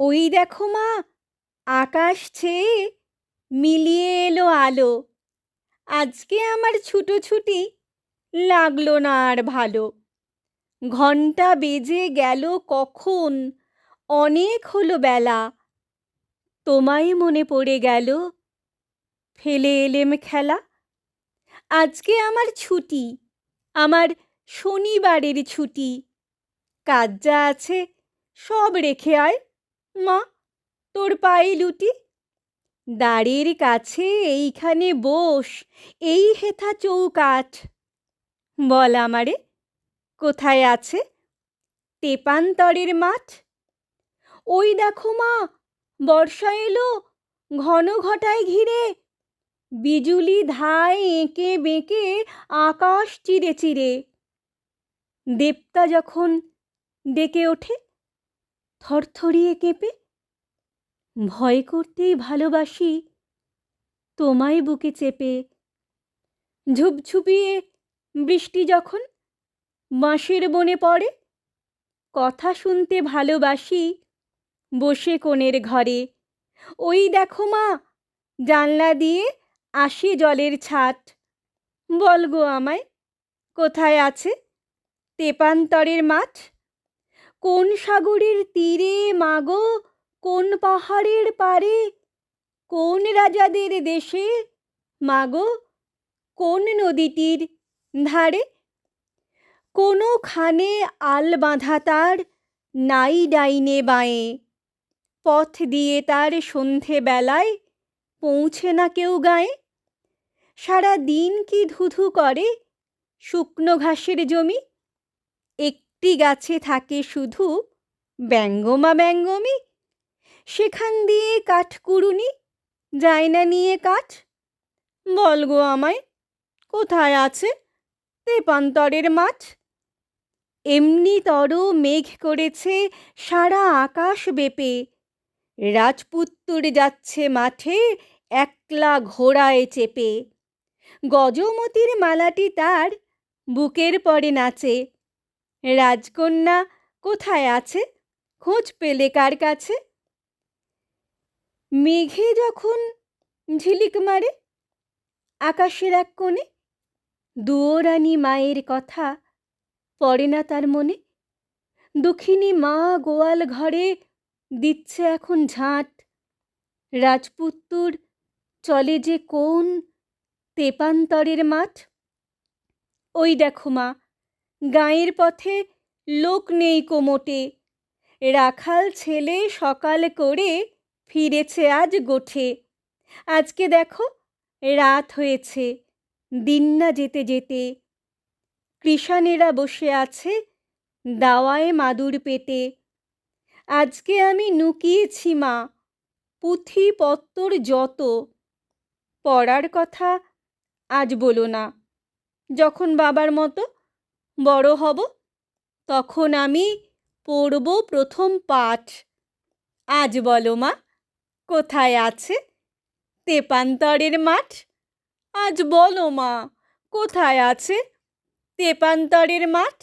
ওই দেখো মা, আকাশ ছেয়ে মিলিয়ে এলো আলো। আজকে আমার ছুটোছুটি লাগল না আর ভালো। ঘণ্টা বেজে গেল কখন? অনেক হলো বেলা। তোমায় মনে পড়ে গেল? ফেলে এলেম খেলা? আজকে আমার ছুটি, আমার শনিবারের ছুটি। কাজ যা আছে সব রেখে আয়। মা, তোর পায়ে লুটি? দাঁড়ের কাছে এইখানে বস, এই হেথা চৌকাঠ। বল আমারে, কোথায় আছে? তেপান্তরের মাঠ? ওই দেখো মা, বর্ষা এলো, ঘন ঘটায় ঘিরে। বিজুলি ধায় এঁকে বেঁকে আকাশ চিরে চিরে। দেবতা যখন ডেকে ওঠে থরথরিয়ে কেঁপে, ভয় করতেই ভালোবাসি, তোমায় বুকে চেপে। ঝুপঝুপিয়ে বৃষ্টি যখন বাঁশের বনে পড়ে, কথা শুনতে ভালোবাসি বসে কোণের ঘরে। ওই দেখো মা, জানলা দিয়ে আসে জলের ছাট বল গো আমায়, কোথায় আছে তেপান্তরের মাঠ? কোন সাগরের তীরে মাগো? কোন পাহাড়ের পারে? কোন রাজাদের দেশে? মাগো, কোন নদীটির ধারে? কোনোখানে আল বাঁধা তার নাই ডাইনে বাঁয়ে? পথ দিয়ে তার সন্ধে বেলায় পৌঁছে না কেউ গায়ে? সারা দিন কি ধুধু করে শুকনো ঘাসের জমি? একটি গাছে থাকে শুধু ব্যঙ্গমা ব্যঙ্গমি, সেখান দিয়ে কাঠ কুড়ুনি যায় না নিয়ে কাঠ। বল গো আমায়, কোথায় আছে তেপান্তরের মাঠ? এমনি তর মেঘ করেছে সারা আকাশ বেপে, রাজপুত্তুর যাচ্ছে মাঠে একলা ঘোড়ায় চেপে। গজমতির মালাটি তার বুকের পরে নাচে। রাজকন্যা কোথায় আছে? খোঁজ পেলে কার কাছে? মেঘে যখন ঝিলিক মারে আকাশের এক কোণে দুয়োরানী মায়ের কথা পড়ে না তার মনে। দুঃখিনী মা গোয়াল ঘরে দিচ্ছে এখন ঝাঁট। রাজপুত্তুর চলে যে কোন তেপান্তরের মাঠ? ওই দেখো মা গাঁয়ের পথে লোক নেই কোমোটে। রাখাল ছেলে সকাল করে ফিরেছে আজ গোঠে। আজকে দেখো রাত হয়েছে, দিন না যেতে যেতে। কৃষানেরা বসে আছে দাওয়ায় মাদুর পেতে। আজকে আমি নুকিয়েছি মা, পুঁথি পত্তর যত। পড়ার কথা আজ বলো না, যখন বাবার মতো বড় হব, তখন আমি পড়ব প্রথম পাঠ। আজ বলো মা, কোথায় আছে তেপান্তরের মাঠ? আজ বলো মা, কোথায় আছে তেপান্তরের মাঠ?